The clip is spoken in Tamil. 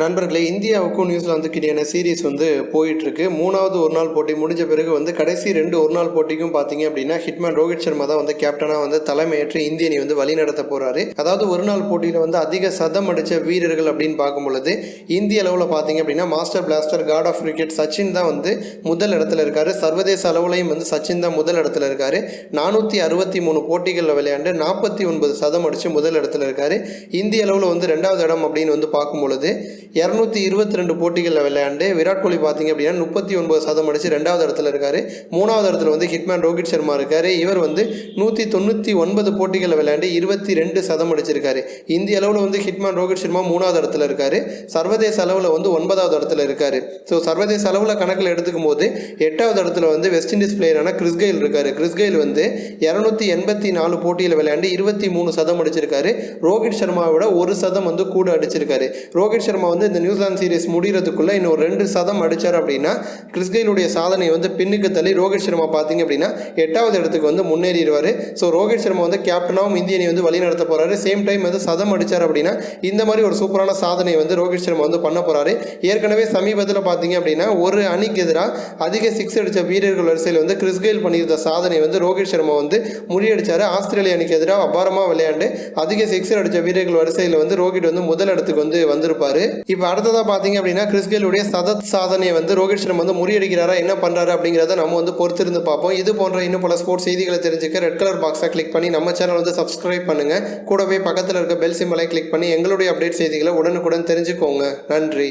நண்பர்களே இந்தியாவுக்கும் நியூசிலாந்துக்கு இடையான சீரிஸ் வந்து போயிட்டுருக்கு. மூணாவது ஒரு நாள் போட்டி முடிஞ்ச பிறகு வந்து கடைசி ரெண்டு ஒரு நாள் போட்டிக்கும் பார்த்தீங்க அப்படின்னா ஹிட்மேன் ரோஹித் சர்மா தான் வந்து கேப்டனாக வந்து தலைமையேற்று இந்திய அணி வந்து வழிநடத்த போகிறாரு அதாவது ஒரு நாள் போட்டியில் வந்து அதிக சதம் அடித்த வீரர்கள் அப்படின்னு பார்க்கும் பொழுது இந்திய அளவில் பார்த்தீங்க அப்படின்னா master blaster god of cricket Sachin தான் வந்து முதல் இடத்துல இருக்காரு. சர்வதேச அளவுலையும் வந்து சச்சின் தான் முதல் இடத்துல இருக்காரு. நானூற்றி அறுபத்தி மூணு போட்டிகளில் விளையாண்டு நாற்பத்தி ஒன்பது சதம் அடித்து முதல் இடத்துல இருக்காரு. இந்திய அளவில் வந்து ரெண்டாவது இடம் அப்படின்னு வந்து பார்க்கும் பொழுது இரநூத்தி இருபத்தி ரெண்டு போட்டிகளில் விளையாண்டு விராட் கோலி பார்த்தீங்க அப்படின்னா முப்பத்தி ஒன்பது சதம் அடித்து ரெண்டாவது இடத்துல இருக்கார். மூணாவது இடத்துல வந்து ஹிட்மேன் ரோஹித் சர்மா இருக்கார். இவர் வந்து நூற்றி தொண்ணூற்றி ஒன்பது போட்டிகளில் விளையாண்டு இருபத்தி ரெண்டு சதம் அடிச்சிருக்காரு. இந்திய அளவில் வந்து ஹிட்மேன் ரோஹித் சர்மா மூணாவது இடத்துல இருக்கார். சர்வதேச அளவில் வந்து ஒன்பதாவது இடத்துல இருக்கார். ஸோ சர்வதேச அளவில் கணக்கில் எடுத்துக்கும் போது எட்டாவது இடத்துல வந்து வெஸ்ட் இண்டீஸ் பிளேயரான கிறிஸ்கெயில் இருக்கார். கிறிஸ்கெயில் வந்து இரநூத்தி எண்பத்தி நாலு போட்டியில் விளையாண்டு இருபத்தி மூணு சதம் அடிச்சிருக்காரு. ரோஹித் சர்மாவை விட ஒரு சதம் வந்து கூட அடிச்சிருக்காரு. ரோஹித் சர்மா வந்து இந்த நியூசிலாந்து சீரீஸ் முடிகிறதுக்குள்ளே இன்னும் ரெண்டு சதம் அடித்தார் அப்படின்னா கிறிஸ்கெயிலுடைய சாதனை வந்து பின்னுக்கு தள்ளி ரோஹித் சர்மா பார்த்தீங்க அப்படின்னா எட்டாவது இடத்துக்கு வந்து முன்னேறிடுவார். ஸோ ரோஹித் சர்மா வந்து கேப்டனாகவும் இந்திய அணி வந்து வழி நடத்த போறாரு. சேம் டைம் வந்து சதம் அடித்தார் அப்படின்னா இந்த மாதிரி ஒரு சூப்பரான சாதனை வந்து ரோஹித் சர்மா வந்து பண்ண போகிறாரு ஏற்கனவே சமீபத்தில் பார்த்தீங்க அப்படின்னா ஒரு அணிக்கு எதிராக அதிக சிக்ஸ் அடித்த வீரர்கள் வரிசையில் வந்து கிறிஸ் கெயில் பண்ணியிருந்த சாதனை வந்து ரோஹித் சர்மா வந்து முறியடித்தார் ஆஸ்திரேலிய அணிக்கு எதிராக அபாரமாக விளையாண்டு அதிக சிக்ஸ் அடித்த வீரர்கள் வரிசையில் வந்து ரோஹித் வந்து முதல் இடத்துக்கு வந்து வந்திருப்பாரு. இப்போ அடுத்ததாக பார்த்தீங்க அப்படின்னா கிறிஸ்கேலுடைய சதத் சாதனையை வந்து ரோஹித் சர்மா வந்து முறியடிக்கிறாரா என்ன பண்ணுறாரு அப்படிங்கிறத நம்ம வந்து பொறுத்திருந்து பார்ப்போம். இது போன்ற இன்னும் பல ஸ்போர்ட்ஸ் செய்திகளை தெரிஞ்சுக்க ரெட் கலர் பாக்ஸை கிளிக் பண்ணி நம்ம சேனல் வந்து சப்ஸ்கிரைப் பண்ணுங்க. கூடவே பக்கத்தில் இருக்க பெல் சிம்பலை கிளிக் பண்ணி எங்களுடைய அப்டேட் செய்திகளை உடனுக்குடன் தெரிஞ்சுக்கோங்க. நன்றி.